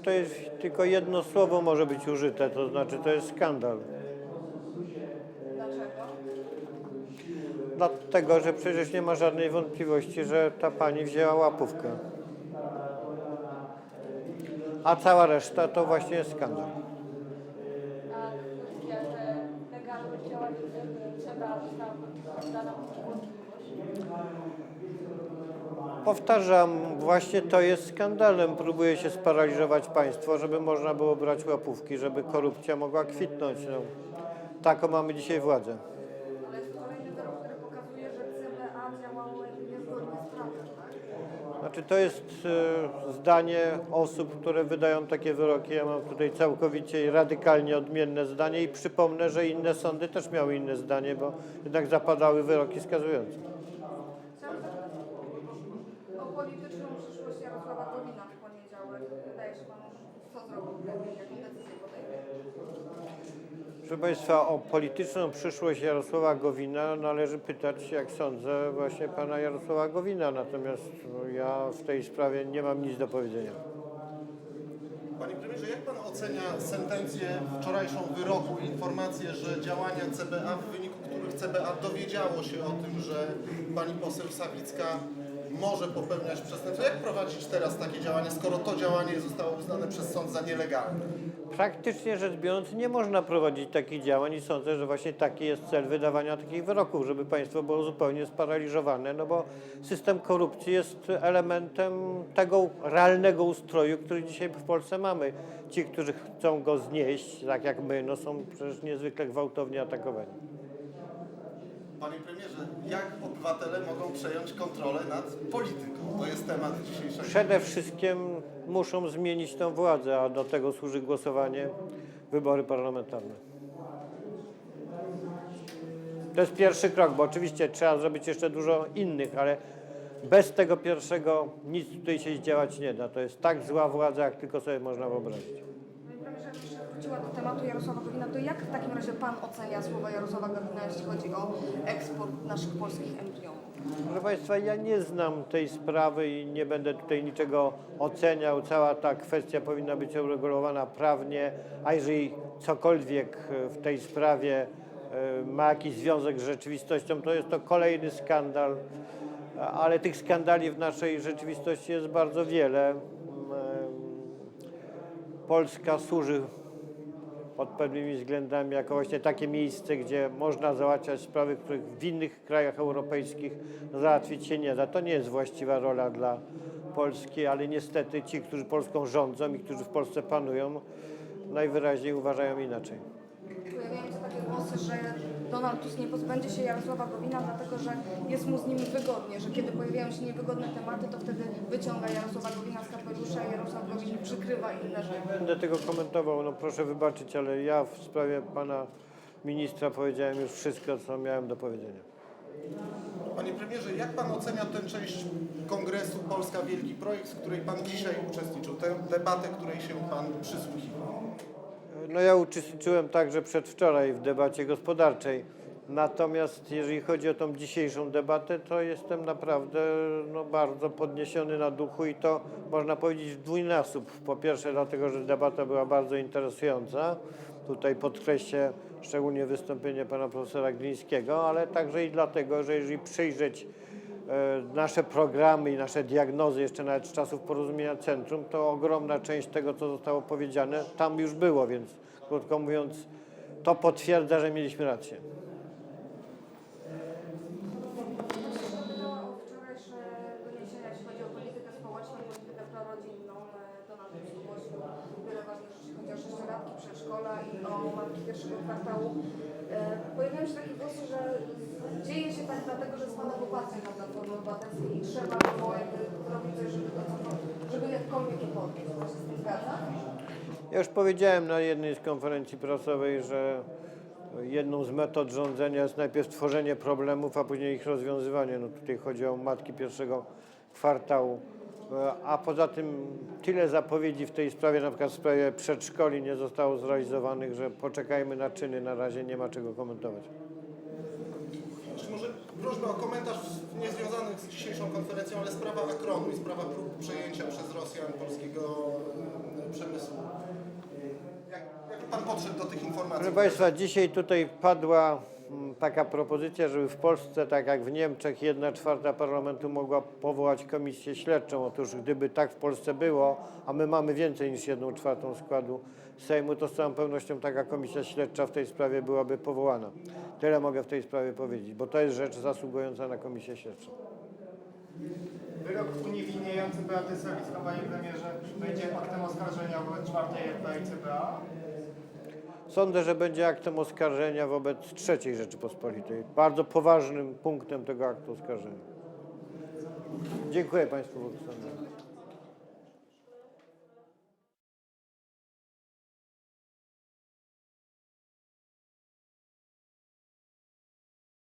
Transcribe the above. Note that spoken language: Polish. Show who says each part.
Speaker 1: to jest tylko jedno słowo może być użyte, to znaczy to jest skandal.
Speaker 2: Dlaczego?
Speaker 1: Dlatego, że przecież nie ma żadnej wątpliwości, że ta pani wzięła łapówkę. A cała reszta to właśnie jest skandal.
Speaker 2: A kwestia, że legalność działań trzeba została dana wątpliwość.
Speaker 1: Powtarzam, właśnie to jest skandalem. Próbuje się sparaliżować państwo, żeby można było brać łapówki, żeby korupcja mogła kwitnąć. No. Taką mamy dzisiaj władzę.
Speaker 2: Ale jest kolejny wyrok, który pokazuje, że CBA działało niezgodnie z prawem,
Speaker 1: Znaczy to jest e, zdanie osób, które wydają takie wyroki. Ja mam tutaj całkowicie i radykalnie odmienne zdanie i przypomnę, że inne sądy też miały inne zdanie, bo jednak zapadały wyroki skazujące.
Speaker 2: O polityczną przyszłość Jarosława Gowina w poniedziałek. Wydaje się panu, co zrobił, jaką decyzję podejmie?
Speaker 1: Proszę Państwa, o polityczną przyszłość Jarosława Gowina należy pytać, jak sądzę, właśnie pana Jarosława Gowina. Natomiast no, ja w tej sprawie nie mam nic do powiedzenia.
Speaker 3: Panie premierze, jak pan ocenia sentencję wczorajszą wyroku i informację, że działania CBA, w wyniku których CBA dowiedziało się o tym, że pani poseł Sawicka może popełniać przestępstwo? Jak prowadzić teraz takie działanie, skoro to działanie zostało uznane przez sąd za nielegalne?
Speaker 1: Praktycznie rzecz biorąc, nie można prowadzić takich działań i sądzę, że właśnie taki jest cel wydawania takich wyroków, żeby państwo było zupełnie sparaliżowane, no bo system korupcji jest elementem tego realnego ustroju, który dzisiaj w Polsce mamy. Ci, którzy chcą go znieść, tak jak my, no są przecież niezwykle gwałtownie atakowani.
Speaker 3: Panie premierze, jak obywatele mogą przejąć kontrolę nad polityką? To jest temat dzisiejszego.
Speaker 1: Przede wszystkim muszą zmienić tę władzę, a do tego służy głosowanie, wybory parlamentarne. To jest pierwszy krok, bo oczywiście trzeba zrobić jeszcze dużo innych, ale bez tego pierwszego nic tutaj się działać nie da. To jest tak zła władza, jak tylko sobie można wyobrazić.
Speaker 2: Panie premierze, jeszcze wróciła do tematu Jarosława Gowina, to jak w takim razie pan ocenia słowa Jarosława Gowina, jeśli chodzi o eksport naszych polskich embrionów?
Speaker 1: Proszę Państwa, ja nie znam tej sprawy i nie będę tutaj niczego oceniał. Cała ta kwestia powinna być uregulowana prawnie, a jeżeli cokolwiek e, w tej sprawie e, ma jakiś związek z rzeczywistością, to jest to kolejny skandal. Ale tych skandali w naszej rzeczywistości jest bardzo wiele. Mm, em, Polska służy pod pewnymi względami jako właśnie takie miejsce, gdzie można załatwiać sprawy, których w innych krajach europejskich załatwić się nie da. To nie jest właściwa rola dla Polski, ale niestety ci, którzy Polską rządzą i którzy w Polsce panują, najwyraźniej uważają inaczej.
Speaker 2: Pojawiają się takie głosy, że Donald Tusk nie pozbędzie się Jarosława Gowina, dlatego że jest mu z nim wygodnie, że kiedy pojawiają się niewygodne tematy, to wtedy wyciąga Jarosława Gowina z kapelusza i Jarosław Gowin przykrywa inne rzeczy.
Speaker 1: Będę tego komentował, no proszę wybaczyć, ale ja w sprawie pana ministra powiedziałem już wszystko, co miałem do powiedzenia.
Speaker 3: Panie premierze, jak pan ocenia tę część kongresu Polska Wielki Projekt, w której pan dzisiaj uczestniczył, tę debatę, której się pan przysłuchiwał?
Speaker 1: No ja uczestniczyłem także przedwczoraj w debacie gospodarczej. Natomiast jeżeli chodzi o tą dzisiejszą debatę, to jestem naprawdę no, bardzo podniesiony na duchu i to można powiedzieć w dwójnasób. Po pierwsze dlatego, że debata była bardzo interesująca. Tutaj podkreślę szczególnie wystąpienie pana profesora Glińskiego, ale także i dlatego, że jeżeli przyjrzeć nasze programy i nasze diagnozy jeszcze nawet z czasów porozumienia centrum, to ogromna część tego, co zostało powiedziane, tam już było, więc krótko mówiąc, to potwierdza, że mieliśmy rację.
Speaker 2: E, i o. E, Pojawiają się takie głosy, że dlatego, że jest Pana poparciem na Platformie Obywatelskiej i trzeba było jakby zrobić coś, żeby to żeby jakkolwiek je podnieść. To się zgadza?
Speaker 1: Ja już powiedziałem na jednej z konferencji prasowej, że jedną z metod rządzenia jest najpierw tworzenie problemów, a później ich rozwiązywanie. No tutaj chodzi o matki pierwszego kwartału. E, A poza tym tyle zapowiedzi w tej sprawie, na przykład w sprawie przedszkoli nie zostało zrealizowanych, że poczekajmy na czyny. Na razie nie ma czego komentować.
Speaker 3: Prośba o komentarz niezwiązany z dzisiejszą konferencją, ale sprawa Akronu i sprawa prób przejęcia przez Rosjan polskiego przemysłu. Jak, jak pan podszedł do tych informacji?
Speaker 1: Proszę Państwa, dzisiaj tutaj padła mm, taka propozycja, żeby w Polsce, tak jak w Niemczech, jedna czwarta parlamentu mogła powołać komisję śledczą. Otóż gdyby tak w Polsce było, a my mamy więcej niż jedną czwartą składu Sejmu, to z całą pewnością taka komisja śledcza w tej sprawie byłaby powołana. Tyle mogę w tej sprawie powiedzieć, bo to jest rzecz zasługująca na komisję śledczą.
Speaker 4: Wyrok uniewinniający Beaty Sawicką, panie premierze, będzie aktem oskarżenia wobec czwartej RP i CBA?
Speaker 1: Sądzę, że będzie aktem oskarżenia wobec trzeciej Rzeczypospolitej. Bardzo poważnym punktem tego aktu oskarżenia. Dziękuję Państwu. sądu.